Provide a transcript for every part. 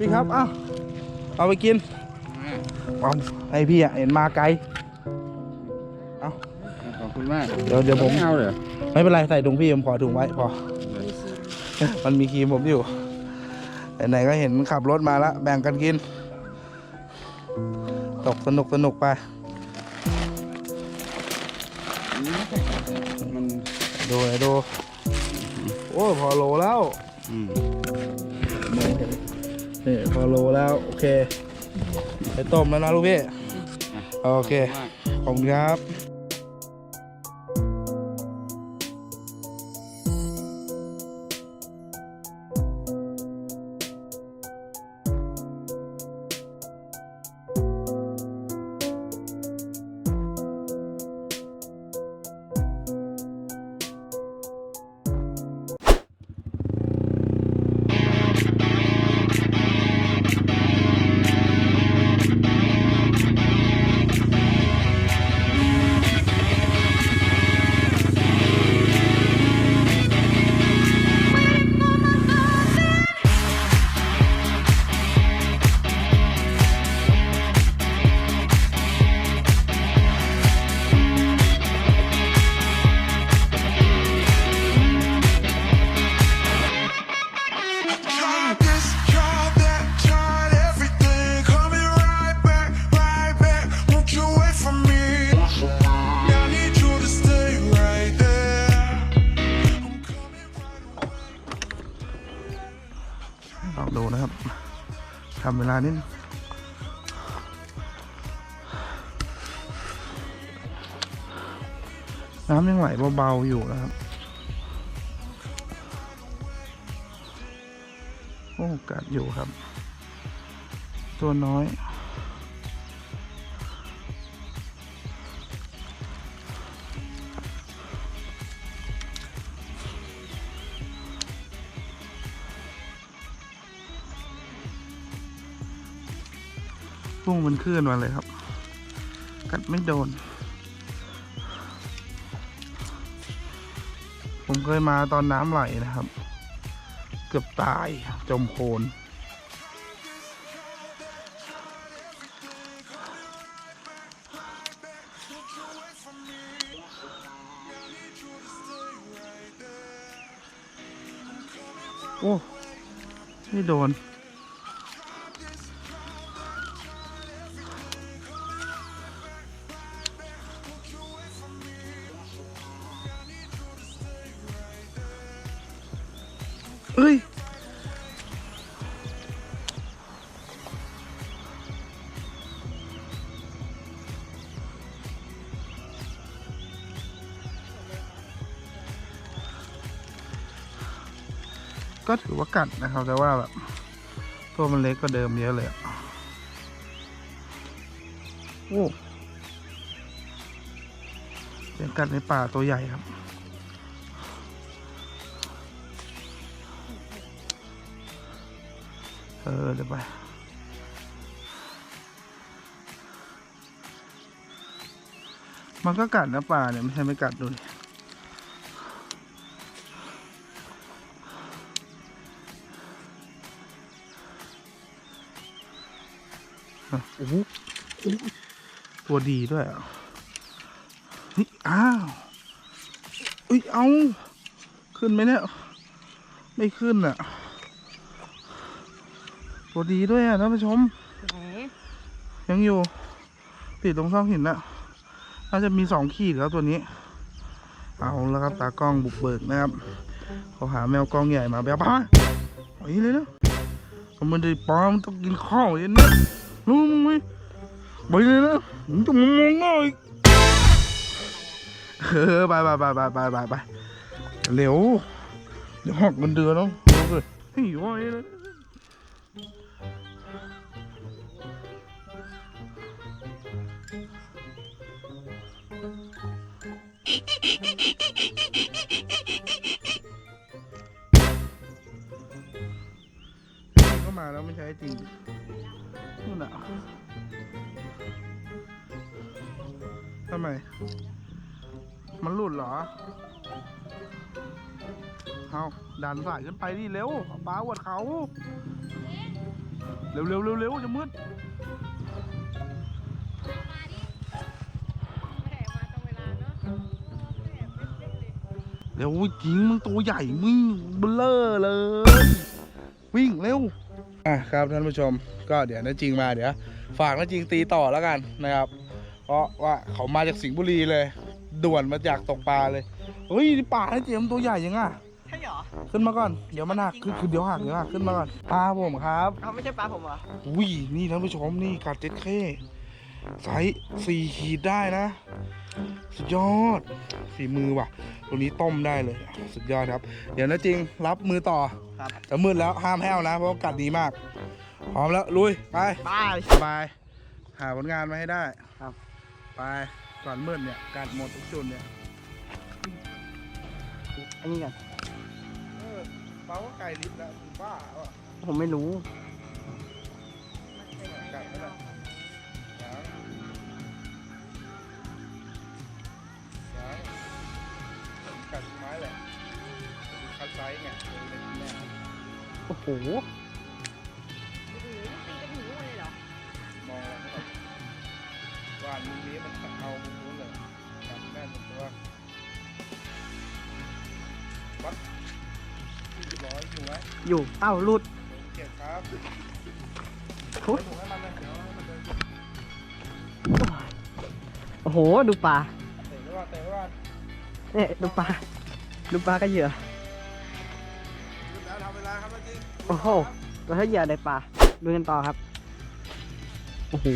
พี่ครับเอ้าเอาไปกินเอาให้พี่อะเห็นมาไกล เอาขอบคุณมากเดี๋ยวเดี๋ยวผมไม่เอาเลยไม่เป็นไรใส่ถุงพี่ผมขอถุงไว้พอ มันมีครีมผมอยู่ ไหนๆก็เห็นขับรถมาแล้วแบ่งกันกิน ตกสนุกสนุกไป มันดูไหนดู โอ้ยพอโลแล้วอืม นี่พอโลแล้ว โอเค ไปต้มแล้วนะลูกพี่ โอเค ขอบคุณครับ เวลานิดนึงน้ำยังไหลเบาๆอยู่นะครับ โอ้กัดอยู่ครับ ตัวน้อย พุ่งมันขึ้นมาเลยครับ กัดไม่โดน ผมเคยมาตอนน้ำไหลนะครับ เกือบตายจมโคลนโอ้ ไม่โดน เอ้ยก็ถือว่ากัดนะครับ แต่ว่าแบบตัวมันเล็กกว่าเดิมเยอะเลยโอ้เป็นกัดในป่าตัวใหญ่ครับ เออเดี๋ยวไปมันก็กัดนะป่าเนี่ยไม่ใช่ไม่กัดดูดิอะโอ้โหโอ้โหตัวดีด้วยอะนี่อ้าวเอ้ย เอา ขึ้นไหมเนี่ย ไม่ขึ้นอะ ตัวดีด้วยอะท่านผู้ชม ไหนยังอยู่ ติดตรงซอกหินน่ะน่าจะมีสองขีดแล้วตัวนี้ เอาแล้วครับตากล้องบุกเบิกนะครับ เขาหาแมวกล้องใหญ่มาแบบป้าไปเลยนะผมมันได้ปลอมนต้องกินข้าวเย็นนะรู้มึงไหมไปเลยนะมึงจะมองหน่อยเออไปไปไปไปไปไปไปเร็วเดี๋ยวหอกมันเดือดแล้วเร็วเลยเฮ้ยว่าไงน ก็มาแล้วไม่ใช้จริงนู่นอะทำไม มันหลุดเหรอ เอาดันสายขึ้นไปดิเร็วป้าอวดเขา เร็วเร็วเร็วเร็วจะมืด เร็วจริงมึงตัวใหญ่มึงเบลอเลย วิ่งเร็วอะครับท่านผู้ชมก็เดี๋ยวน้าจริงมาเดี๋ยวฝากน้าจริงตีต่อแล้วกันนะครับ เพราะว่าเขามาจากสิงห์บุรีเลย ด่วนมาจากตกปลาเลยเฮ้ยนี่ป่าน้าเจมส์ตัวใหญ่ยังอะใช่เหรอขึ้นมาก่อนเดี๋ยวมันหักคือคือเดี๋ยวหักเดี๋ยวหักขึ้นมาก่อนปลาผมครับเขาไม่ใช่ปลาผมเหรออุ้ยนี่ท่านผู้ชมนี่กัดเจ็ดเข้ไซส์สี่ขีดได้นะ สุดยอดฝีมือว่ะ ตรงนี้ต้มได้เลยสุดยอดครับ เดี๋ยวนะจริงรับมือต่อครับจะมืดแล้วห้ามแห้วนะเพราะว่ากัดดีมากพร้อมแล้วลุยไปปลาสบายหาผลงานมาให้ได้ครับ ไปก่อนมืดเนี่ยกัดหมดทุกจุดเนี่ยอันนี้กันเออเปล่าว่าไก่ลิฟต์แล้วคุณบ้าว่ะผมไม่รู้ ไซส์ไงดูเป็นแม่โอ้โหโอ้โหตีกันถึงนู่นเลยเหรอ มองแล้วก็แบบว่านมุมนี้มันเอามุมนู้นเลยกัดแม่นตัววัดที่ร้อยอยู่ไหมอยู่ เอ้าหลุดเก็บครับโอ้ยถูกให้มันเลยเดี๋ยวให้มันเดินโอ้โห ดูปลาเตะไว้ก่อนเตะไว้ก่อนเนี่ยดูปลาดูปลาก็เหยื่อ โอ้โหตัวเท่าเหยื่อได้ปลาดูกันต่อครับ โอ้โห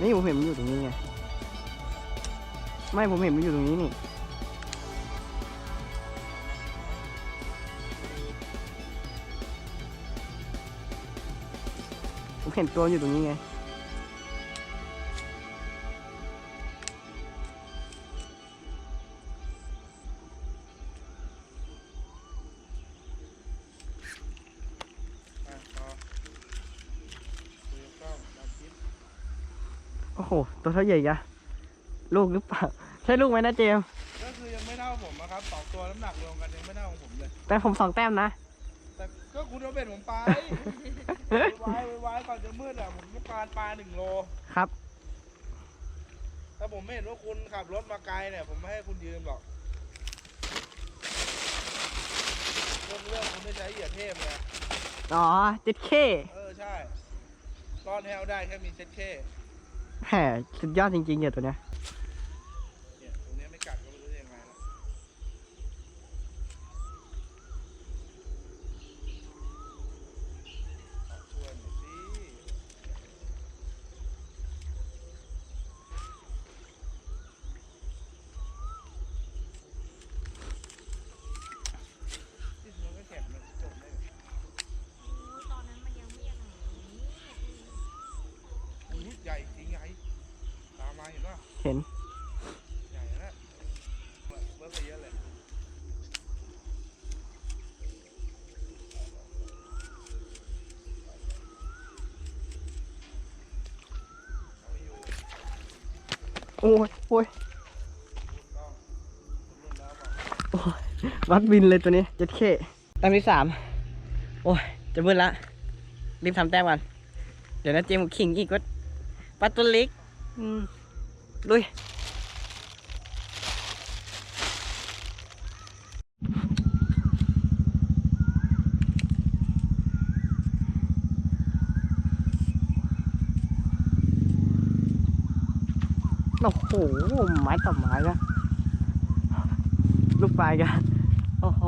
นี่ผมเห็นมันอยู่ตรงนี้ไง ไม่ผมเห็นมันอยู่ตรงนี้นี่ ผมเห็นตัวอยู่ตรงนี้ไง โอ้โห ตัวเท่าใหญ่ยะลูกหรือเปล่า ใช่ลูกไหมนะเจมส์ก็คือยังไม่เท่าผมนะครับสองตัวน้ำหนักรวมกันยังไม่เท่าของผมเลย แต่ผมสองแต้มนะ แต่ก็คุณเอาเบ็ดผมไปไว้ไว้ก่อนจะมืดอะผมต้องการปลาหนึ่งโล ครับ ถ้าผมไม่เห็นว่าคุณขับรถมาไกลเนี่ย ผมไม่ให้คุณยืมหรอกเรื่องเรื่องคุณไม่ใช้เหยื่อเทพไงอ๋อเจ็ดเค เออใช่รอดแฮวได้แค่มีเซ็ตเค แหมสุดยอดจริงๆเนี่ยตัวเนี้ย อ้ยโอ้ยโอ้ยวัดบินเลยตัวนี้เจ็ดเคแต้มที่สามโอ้ยจะมืดละรีบทำแต้มกันเดี๋ยวนะเจมส์ขิงอีกว่าปลาตัวเล็กอืมลุย โอ้โหไม้ต่อไม้กันลูกปลายกันโอ้โห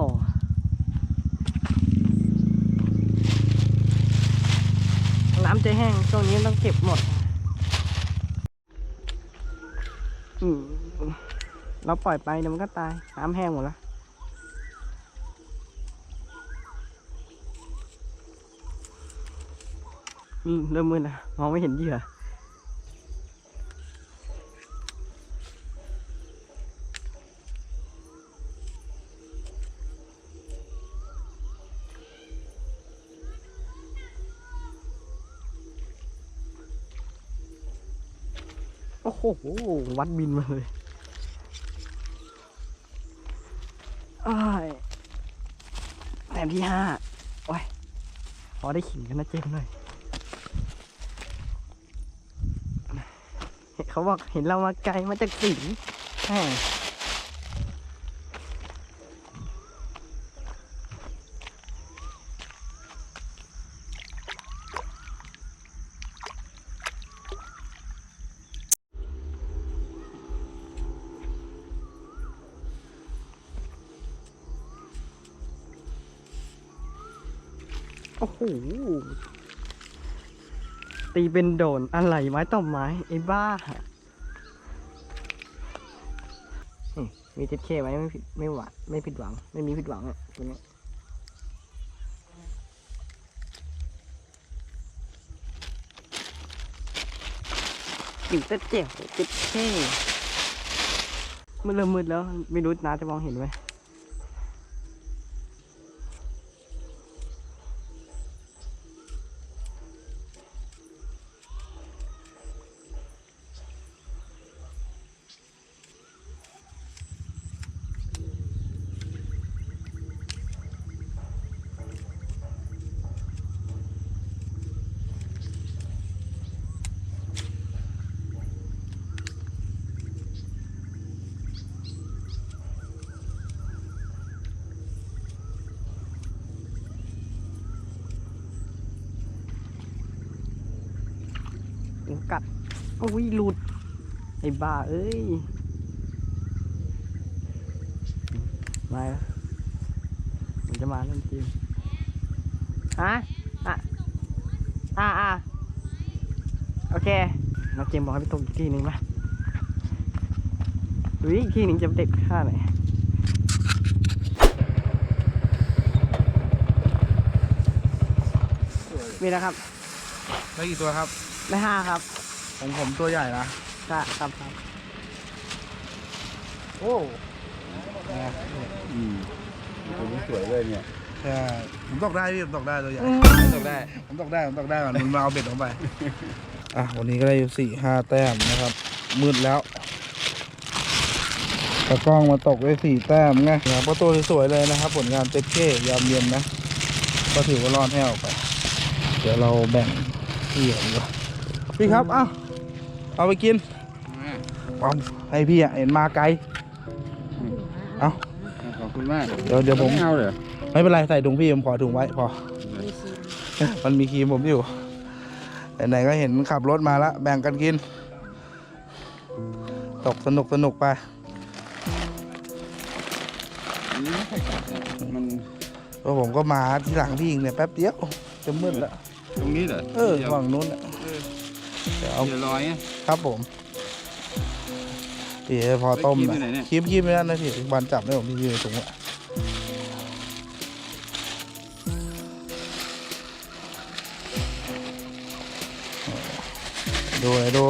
น้ำจะแห้งช่วงนี้ต้องเก็บหมดเราปล่อยไปเดี๋ยวมันก็ตาย น้ำแห้งหมดแล้วเริ่มมืดนะมองไม่เห็นเหยื่อ อ้โห วัดบินมาเลยอ้ายแต้มที่ห้าโอ้ย พอได้ขิงกันนะเจมหน่อย เขาบอกเห็นเรามาไกลมาจากสิงห์ ตีเป็นโดนอะไรไม้ต่อไม้ไอ้บ้าอืมมีเจ็ดเคไว้ไม่ผิดไม่หวาดไม่ผิดหวัง ไม่มีผิดหวังอะตัวนี้ยอยู่แต่เจ็บเจ็ดเคมันเริ่มมืดแล้ว ไม่รู้น้าจะมองเห็นไหม กัดโอ้ยหลุด ไอ้บ้า เอ้ย มาแล้วมันจะมาเล่นจริงฮะอะ อะอะโอเคน้องเจมส์บอกให้ไปตกอีกที่หนึ่งมาดูอีกที่หนึ่งจะเด็ดค่าไหนมีนะครับ ได้กี่ตัวครับ ได้ห้าครับ ของผมตัวใหญ่นะครับครับครับ โอ้อืมตัวนี้สวยเลยเนี่ยใช่ผมตกได้พี่ผมตกได้ตัวใหญ่ ตกได้ ผมตกได้ผมตกได้ก่อนมันมาเอาเบ็ดลงไป อะวันนี้ก็ได้อยู่สี่ห้าแต้มนะครับ มืดแล้วตะกล้องมาตกได้สี่แต้มไงนะครับก็ตัวสวยๆเลยนะครับ ผลงานเต็มเก้ยามเย็นนะ ก็ถือว่ารอดแห้วไป เดี๋ยวเราแบ่งที่เหลือดีกว่าพี่ครับเอ้า เอาไปกินเอาให้พี่อะเห็นมาไกล เอาขอบคุณมากเดี๋ยวเดี๋ยวผม ไม่เอาเลยไม่เป็นไรใส่ถุงพี่ผมขอถุงไว้พอ มันมีครีมผมอยู่ไหนๆก็เห็นขับรถมาแล้วแบ่งกันกิน ตกสนุกสนุกไปอันนี้ไม่ค่อยกัดนะมันเพราะผมก็มาที่หลังพี่อีกเนี่ยแป๊บเดียวจะมืดแล้ว ตรงนี้เหรอ เออดี๋ยวฝั่งนู้นน่ะ เดี๋ยวเอาเดี๋ยวลอยไงครับผมพี่พอต้มเฮ้ยครีมอยู่ไหนเนี่ยครีมครีมไม่ได้นะพี่บันจับได้ผมพี่อยู่ในถุงอะดูเลยดู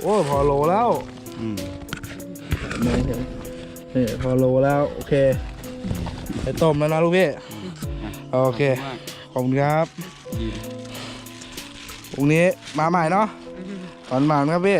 โอ้ยพอโลแล้วอืมมองเห็นนี่พอโลแล้ว โอเค ไปต้มแล้วนะลูกพี่ โอเค ขอบคุณมากขอบคุณครับ ดีพ รุ่งนี้มาใหม่เนาะหวานหวานๆครับพี่